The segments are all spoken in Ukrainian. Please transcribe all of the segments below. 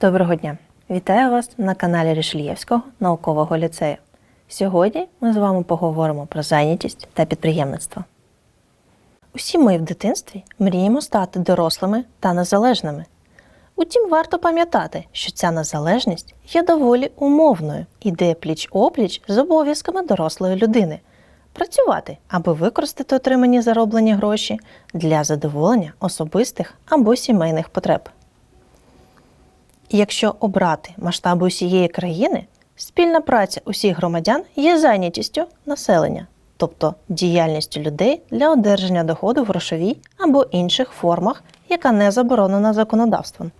Доброго дня! Вітаю вас на каналі Рішельєвського наукового ліцею. Сьогодні ми з вами поговоримо про зайнятість та підприємництво. Усі ми в дитинстві мріємо стати дорослими та незалежними. Утім, варто пам'ятати, що ця незалежність є доволі умовною, іде пліч опліч з обов'язками дорослої людини працювати, аби використати отримані зароблені гроші для задоволення особистих або сімейних потреб. Якщо обрати масштаби усієї країни, спільна праця усіх громадян є зайнятістю населення, тобто діяльністю людей для одержання доходу в грошовій або інших формах, яка не заборонена законодавством.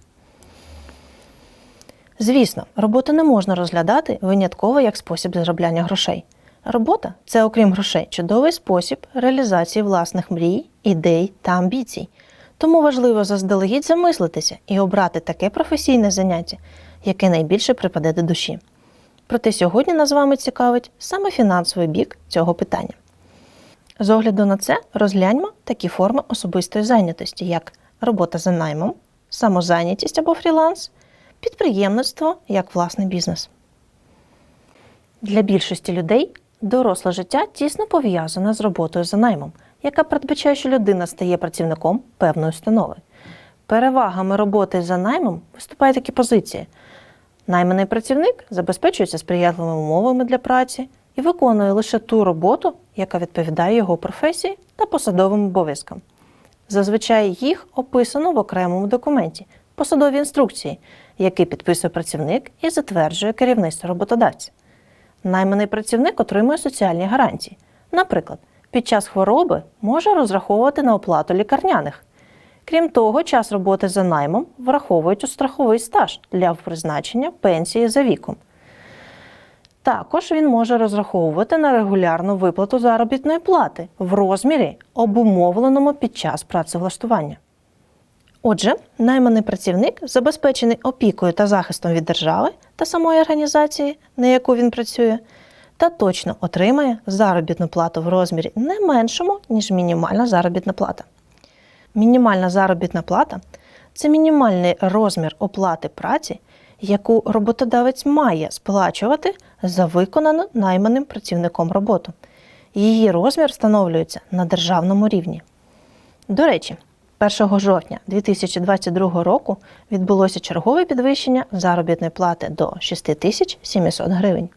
Звісно, роботу не можна розглядати винятково як спосіб заробляння грошей. Робота це, окрім грошей, чудовий спосіб реалізації власних мрій, ідей та амбіцій. Тому важливо заздалегідь замислитися і обрати таке професійне заняття, яке найбільше припаде до душі. Проте сьогодні нас з вами цікавить саме фінансовий бік цього питання. З огляду на це розгляньмо такі форми особистої зайнятості, як робота за наймом, самозайнятість або фріланс, підприємництво як власний бізнес. Для більшості людей доросле життя тісно пов'язане з роботою за наймом, яка передбачає, що людина стає працівником певної установи. Перевагами роботи за наймом виступають такі позиції. Найманий працівник забезпечується сприятливими умовами для праці і виконує лише ту роботу, яка відповідає його професії та посадовим обов'язкам. Зазвичай їх описано в окремому документі посадові інструкції, які підписує працівник і затверджує керівництво роботодавця. Найманий працівник отримує соціальні гарантії. Наприклад, під час хвороби може розраховувати на оплату лікарняних. Крім того, час роботи за наймом враховують у страховий стаж для призначення пенсії за віком. Також він може розраховувати на регулярну виплату заробітної плати в розмірі, обумовленому під час працевлаштування. Отже, найманий працівник забезпечений опікою та захистом від держави та самої організації, на яку він працює, та точно отримає заробітну плату в розмірі не меншому, ніж мінімальна заробітна плата. Мінімальна заробітна плата це мінімальний розмір оплати праці, яку роботодавець має сплачувати за виконану найманим працівником роботу. Її розмір встановлюється на державному рівні. До речі, 1 жовтня 2022 року відбулося чергове підвищення заробітної плати до 6700 гривень.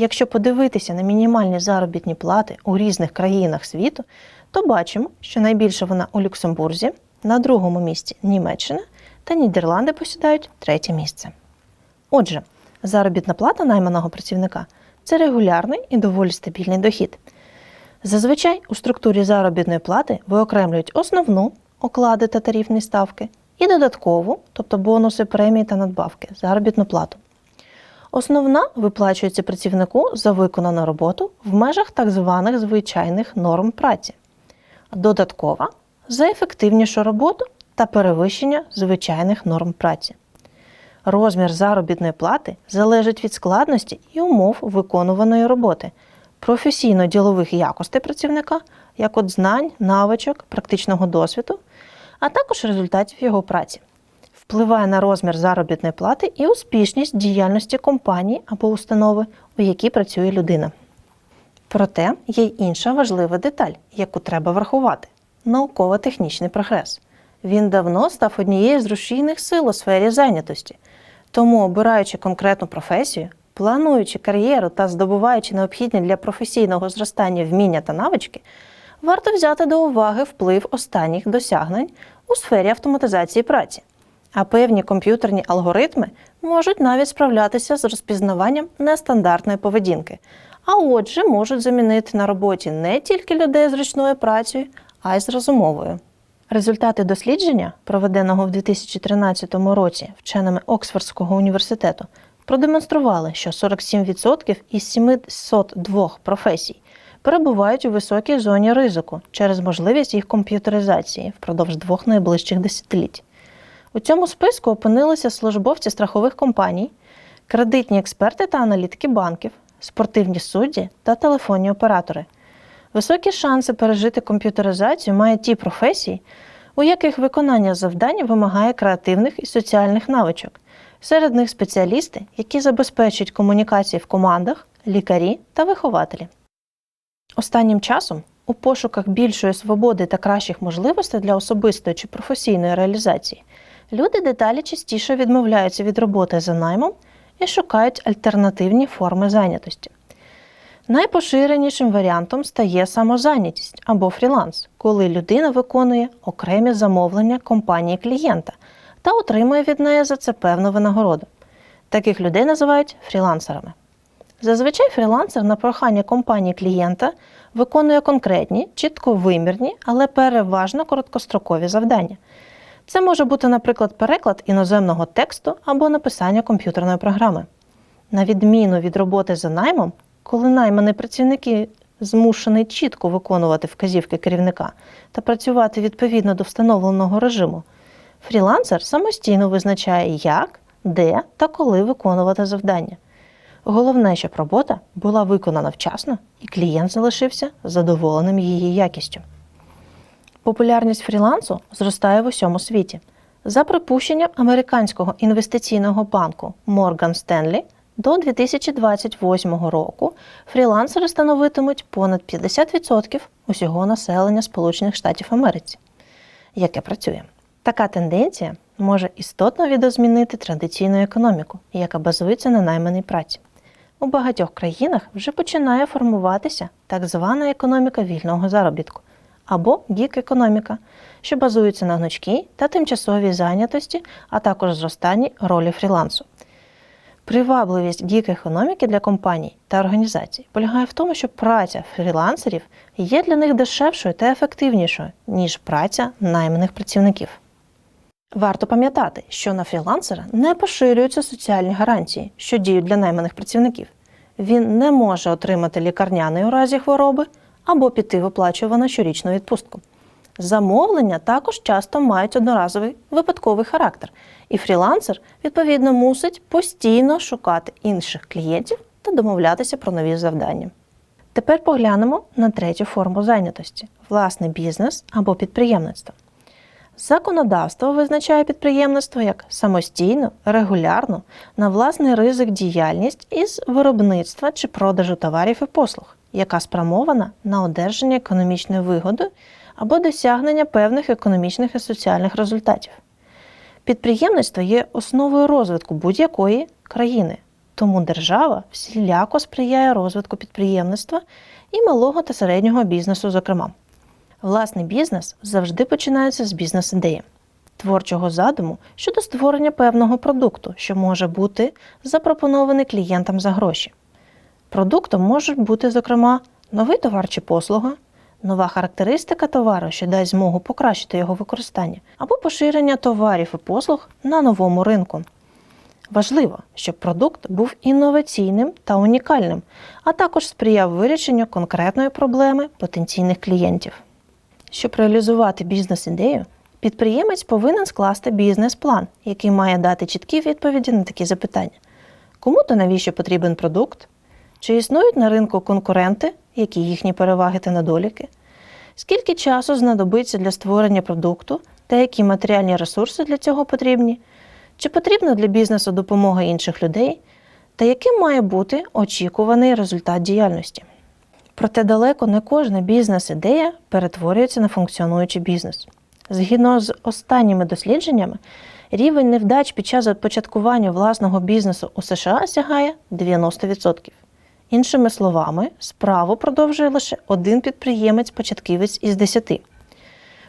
Якщо подивитися на мінімальні заробітні плати у різних країнах світу, то бачимо, що найбільше вона у Люксембурзі, на другому місці Німеччина та Нідерланди посідають третє місце. Отже, заробітна плата найманого працівника це регулярний і доволі стабільний дохід. Зазвичай у структурі заробітної плати виокремлюють основну оклади та тарифні ставки і додаткову, тобто бонуси, премії та надбавки, заробітну плату. Основна виплачується працівнику за виконану роботу в межах так званих звичайних норм праці. Додаткова за ефективнішу роботу та перевищення звичайних норм праці. Розмір заробітної плати залежить від складності і умов виконуваної роботи, професійно-ділових якостей працівника, як от знань, навичок, практичного досвіду, а також результатів його праці. Впливає на розмір заробітної плати і успішність діяльності компанії або установи, у якій працює людина. Проте є й інша важлива деталь, яку треба врахувати науково-технічний прогрес. Він давно став однією з рушійних сил у сфері зайнятості. Тому, обираючи конкретну професію, плануючи кар'єру та здобуваючи необхідні для професійного зростання вміння та навички, варто взяти до уваги вплив останніх досягнень у сфері автоматизації праці. А певні комп'ютерні алгоритми можуть навіть справлятися з розпізнаванням нестандартної поведінки, а отже, можуть замінити на роботі не тільки людей з ручною працею, а й з розумовою. Результати дослідження, проведеного в 2013 році вченими Оксфордського університету, продемонстрували, що 47% із 702 професій перебувають у високій зоні ризику через можливість їх комп'ютеризації впродовж двох найближчих десятиліть. У цьому списку опинилися службовці страхових компаній, кредитні експерти та аналітики банків, спортивні судді та телефонні оператори. Високі шанси пережити комп'ютеризацію мають ті професії, у яких виконання завдань вимагає креативних і соціальних навичок, Серед них спеціалісти, які забезпечують комунікації в командах, лікарі та вихователі. Останнім часом у пошуках більшої свободи та кращих можливостей для особистої чи професійної реалізації люди деталі частіше відмовляються від роботи за наймом і шукають альтернативні форми зайнятості. Найпоширенішим варіантом стає самозайнятість або фріланс, коли людина виконує окремі замовлення компанії клієнта та отримує від неї за це певну винагороду. Таких людей називають фрілансерами. Зазвичай фрілансер на прохання компанії клієнта виконує конкретні, чітко вимірні, але переважно короткострокові завдання. Це може бути, наприклад, переклад іноземного тексту або написання комп'ютерної програми. На відміну від роботи за наймом, коли наймані працівники змушені чітко виконувати вказівки керівника та працювати відповідно до встановленого режиму, фрілансер самостійно визначає, як, де та коли виконувати завдання. Головне, щоб робота була виконана вчасно і клієнт залишився задоволеним її якістю. Популярність фрілансу зростає в усьому світі. За припущенням американського інвестиційного банку Morgan Stanley, до 2028 року фрілансери становитимуть понад 50% усього населення Сполучених Штатів Америці, яке працює. Така тенденція може істотно відозмінити традиційну економіку, яка базується на найманій праці. У багатьох країнах вже починає формуватися так звана економіка вільного заробітку або гік-економіка, що базується на гнучкій та тимчасовій зайнятості, а також зростанні ролі фрілансу. Привабливість гік-економіки для компаній та організацій полягає в тому, що праця фрілансерів є для них дешевшою та ефективнішою, ніж праця найманих працівників. Варто пам'ятати, що на фрілансера не поширюються соціальні гарантії, що діють для найманих працівників. Він не може отримати лікарняний у разі хвороби або піти в оплачувану щорічну відпустку. Замовлення також часто мають одноразовий випадковий характер, і фрілансер, відповідно, мусить постійно шукати інших клієнтів та домовлятися про нові завдання. Тепер поглянемо на третю форму зайнятості власний бізнес або підприємництво. Законодавство визначає підприємництво як самостійну, регулярну, на власний ризик діяльність із виробництва чи продажу товарів і послуг, яка спрямована на одержання економічної вигоди або досягнення певних економічних і соціальних результатів. Підприємництво є основою розвитку будь-якої країни, тому держава всіляко сприяє розвитку підприємництва і малого та середнього бізнесу, зокрема. Власний бізнес завжди починається з бізнес-ідеї, творчого задуму щодо створення певного продукту, що може бути запропонований клієнтам за гроші. Продуктом може бути, зокрема, новий товар чи послуга, нова характеристика товару, що дасть змогу покращити його використання, або поширення товарів і послуг на новому ринку. Важливо, щоб продукт був інноваційним та унікальним, а також сприяв вирішенню конкретної проблеми потенційних клієнтів. Щоб реалізувати бізнес-ідею, підприємець повинен скласти бізнес-план, який має дати чіткі відповіді на такі запитання: кому та навіщо потрібен продукт, чи існують на ринку конкуренти, які їхні переваги та недоліки, скільки часу знадобиться для створення продукту та які матеріальні ресурси для цього потрібні, чи потрібна для бізнесу допомога інших людей, та яким має бути очікуваний результат діяльності. Проте далеко не кожна бізнес-ідея перетворюється на функціонуючий бізнес. Згідно з останніми дослідженнями, рівень невдач під час започаткування власного бізнесу у США сягає 90%. Іншими словами, справу продовжує лише один підприємець-початківець із 10.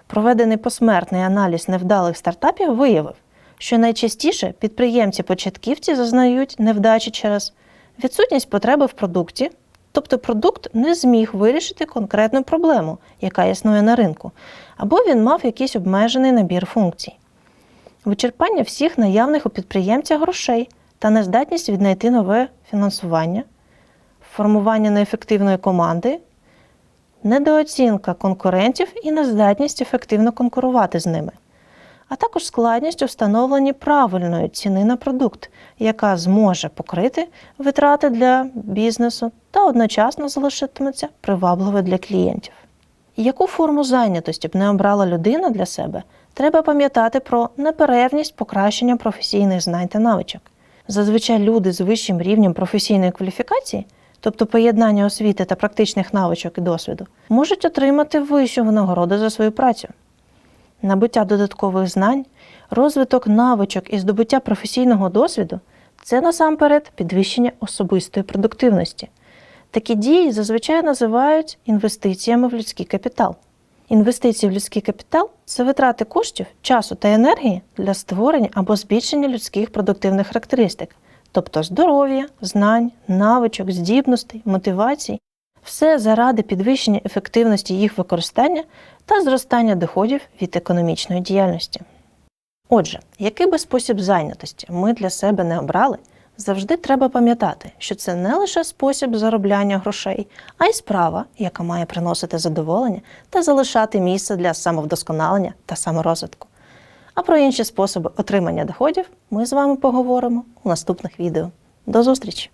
Проведений посмертний аналіз невдалих стартапів виявив, що найчастіше підприємці-початківці зазнають невдачі через відсутність потреби в продукті, тобто продукт не зміг вирішити конкретну проблему, яка існує на ринку, або він мав якийсь обмежений набір функцій, вичерпання всіх наявних у підприємця грошей та нездатність віднайти нове фінансування, формування неефективної команди, недооцінка конкурентів і нездатність ефективно конкурувати з ними а також складність у встановленні правильної ціни на продукт, яка зможе покрити витрати для бізнесу та одночасно залишитиметься привабливою для клієнтів. Яку форму зайнятості б не обрала людина для себе, треба пам'ятати про неперервність покращення професійних знань та навичок. Зазвичай люди з вищим рівнем професійної кваліфікації, тобто поєднання освіти та практичних навичок і досвіду, можуть отримати вищу винагороду за свою працю. Набуття додаткових знань, розвиток навичок і здобуття професійного досвіду це насамперед підвищення особистої продуктивності. Такі дії зазвичай називають інвестиціями в людський капітал. Інвестиції в людський капітал це витрати коштів, часу та енергії для створення або збільшення людських продуктивних характеристик, тобто здоров'я, знань, навичок, здібностей, мотивацій, все заради підвищення ефективності їх використання та зростання доходів від економічної діяльності. Отже, який би спосіб зайнятості ми для себе не обрали, завжди треба пам'ятати, що це не лише спосіб заробляння грошей, а й справа, яка має приносити задоволення та залишати місце для самовдосконалення та саморозвитку. А про інші способи отримання доходів ми з вами поговоримо у наступних відео. До зустрічі!